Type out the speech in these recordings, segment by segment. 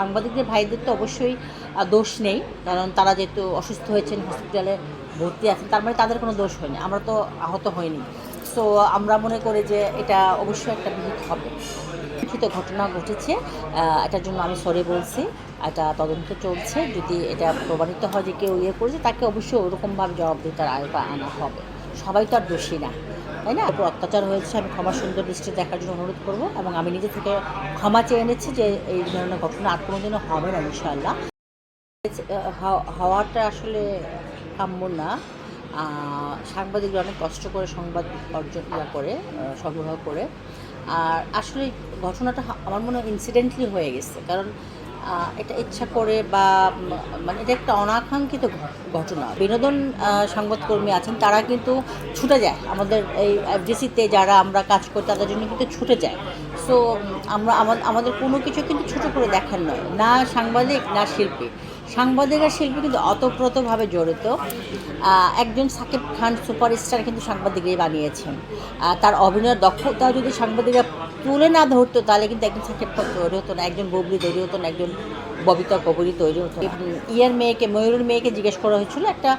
সাংবাদিকদের ভাইদের তো অবশ্যই দোষ নেই। কারণ তারা যেহেতু অসুস্থ হয়েছেন হসপিটালে ভর্তি আছেন, তার মানে তাদের কোনো দোষ হয়নি। আমরা তো আহত হইনি। সো আমরা মনে করি যে এটা অবশ্যই একটা বিহিত হবে। লিখিত ঘটনা ঘটেছে। এটার জন্য আমি সরি বলছি। এটা তদন্ত চলছে। যদি এটা প্রমাণিত হয় যে কেউ ইয়ে করেছে, তাকে অবশ্যই ওরকমভাবে জবাবদিহিতার আয়তা আনা হবে। সবাই তো আর দোষী না, তাই না? ওপর অত্যাচার হয়েছে, আমি ক্ষমা সুন্দর দৃষ্টি দেখার জন্য অনুরোধ করব এবং আমি নিজে থেকে ক্ষমা চেয়ে এনেছি যে এই ধরনের ঘটনা আর কোনোদিনও হবে না, ইনশাআল্লাহ। হওয়াটা আসলে কাম্য না। সাংবাদিকরা অনেক কষ্ট করে সংবাদ অর্জন, ইয়া করে সংগ্রহ করে। আর আসলে ঘটনাটা আমার মনে হয় ইনসিডেন্টলি হয়ে গেছে, কারণ এটা ইচ্ছা করে বা মানে এটা একটা অনাকাঙ্ক্ষিত ঘটনা। বিনোদন সংবাদকর্মী আছেন, তারা কিন্তু ছুটে যায়। আমাদের এই এফডিসিতে যারা আমরা কাজ করি, তাদের জন্য কিন্তু ছুটে যায়। সো আমরা, আমা- আমাদের কোনো কিছু কিন্তু ছোট করে দেখার নয়। না সাংবাদিক, না শিল্পী। সাংবাদিক আর শিল্পী কিন্তু অতপ্রতভাবে জড়িত। একজন সাকিব খান সুপারস্টার কিন্তু সাংবাদিকরাই বানিয়েছেন। তার অভিনয়ের দক্ষতা যদি সাংবাদিকরা তুলে না ধরতো, তাহলে কিন্তু একজন সাকিব খান তৈরি হতো না, একজন ববলি তৈরি হতো না, একজন ববিতা কবরী তৈরি হতো ইয়ের মেয়েকে, ময়ূরের মেয়েকে জিজ্ঞেস করা হয়েছিল, একটা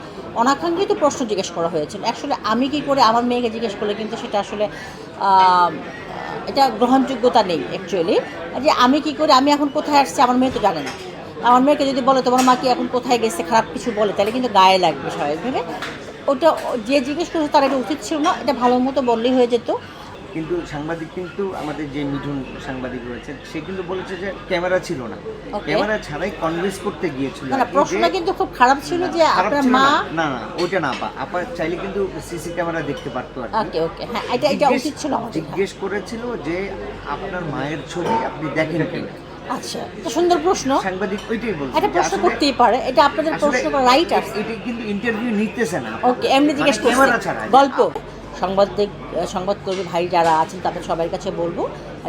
অনাকাঙ্ক্ষিত প্রশ্ন জিজ্ঞেস করা হয়েছিল। আসলে আমি কি করে আমার মেয়েকে জিজ্ঞেস করলে কিন্তু সেটা আসলে এটা গ্রহণযোগ্যতা নেই অ্যাকচুয়ালি যে আমি কি করে, আমি এখন কোথায় আসছি, আমার মেয়ে তো জানে না। আমার মেয়েকে যদি বলে তোমার মা কি এখন কোথায় গেছে? খারাপ কিছু বলে? তাহলে কিন্তু গায়ে লাগবে স্বাভাবিকভাবে ওটা যে জিজ্ঞেস করছে তার এটা উচিত ছিল না এটা ভালো মতো বললেই হয়ে যেত। কিন্তু সাংবাদিক কিন্তু আমাদের যে মিঠুন সাংবাদিক রয়েছে সে কিন্তু বলেছে যে ক্যামেরা ছিল না। ক্যামেরা ছাড়াই কনভিন্স করতে গিয়েছিল। না প্রশ্নটা কিন্তু খুব খারাপ ছিল যে আপনার মা না, না ওইটা না আপা আপা চাইলে কিন্তু সিসি ক্যামেরা দেখতে পারতো আর ওকে ওকে হ্যাঁ এটা এটা উচিত ছিল জিজ্ঞেস করেছিল যে আপনার মায়ের ছবি আপনি দেখেন কিনা। আচ্ছা এটা সুন্দর প্রশ্ন। সাংবাদিক ওইটাই বলছে এটা প্রশ্ন করতেই পারে এটা আপনাদের প্রশ্ন করার রাইট আছে। এটা কিন্তু ইন্টারভিউ নিতেছে না ওকে এমনি জিজ্ঞেস মানে করছি। গল্প। সাংবাদিক সংবাদকর্মী ভাই যারা আছেন তাদের সবার কাছে বলব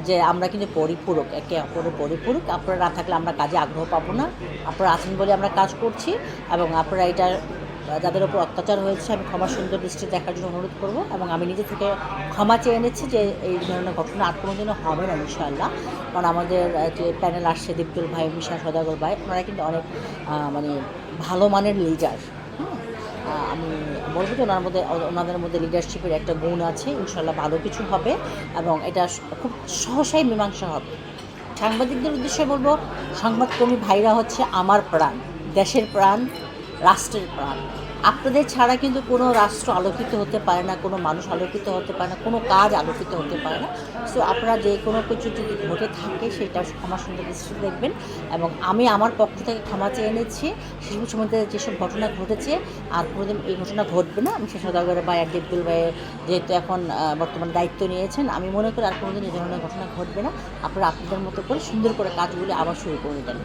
যে আমরা কিন্তু পরিপূরক একে অপরের পরিপূরক। আপনারা না থাকলে আমরা কাজে আগ্রহ পাবো না। আপনারা আছেন বলে আমরা কাজ করছি এবং আপনারা এটা যাদের ওপর অত্যাচার হয়েছে, আমি ক্ষমা সুন্দর দৃষ্টি দেখার জন্য অনুরোধ করব এবং আমি নিজে থেকে ক্ষমা চেয়ে এনেছি যে এই ধরনের ঘটনা আর কোনোদিনও হবে না, ইনশাআল্লাহ। কারণ আমাদের যে প্যানেল আসছে দীপ্তুল ভাই, মিশা সদাগর ভাই, ওনারা কিন্তু অনেক মানে ভালো মানের লিডার আমি বলব যে ওনার মধ্যে, ওনাদের মধ্যে লিডারশিপের একটা গুণ আছে ইনশাল্লাহ ভালো কিছু হবে এবং এটা খুব সহসাই মীমাংসা হবে। সাংবাদিকদের উদ্দেশ্যে বলব, সংবাদকর্মী ভাইরা হচ্ছে আমার প্রাণ, দেশের প্রাণ রাষ্ট্রের প্রাণ। আপনাদের ছাড়া কিন্তু কোনো রাষ্ট্র আলোকিত হতে পারে না, কোনো মানুষ আলোকিত হতে পারে না, কোনো কাজ আলোকিত হতে পারে না। সো আপনারা যে কোনো কিছু যদি ঘটে থাকে, সেটা ক্ষমা সুন্দর দৃষ্টি দেখবেন এবং আমি আমার পক্ষ থেকে ক্ষমা চেয়ে এনেছি শিশু সমিতিতে যেসব ঘটনা ঘটেছে, আর কোনোদিন এই ঘটনা ঘটবে না, আমি শেষ ভাই আর দেবদুল ভাইয়ের যেহেতু এখন বর্তমানে দায়িত্ব নিয়েছেন, আমি মনে করি আর কোনোদিন এই ধরনের ঘটনা ঘটবে না। আপনারা আপনাদের মতো করে সুন্দর করে কাজগুলি আবার শুরু করে দেন।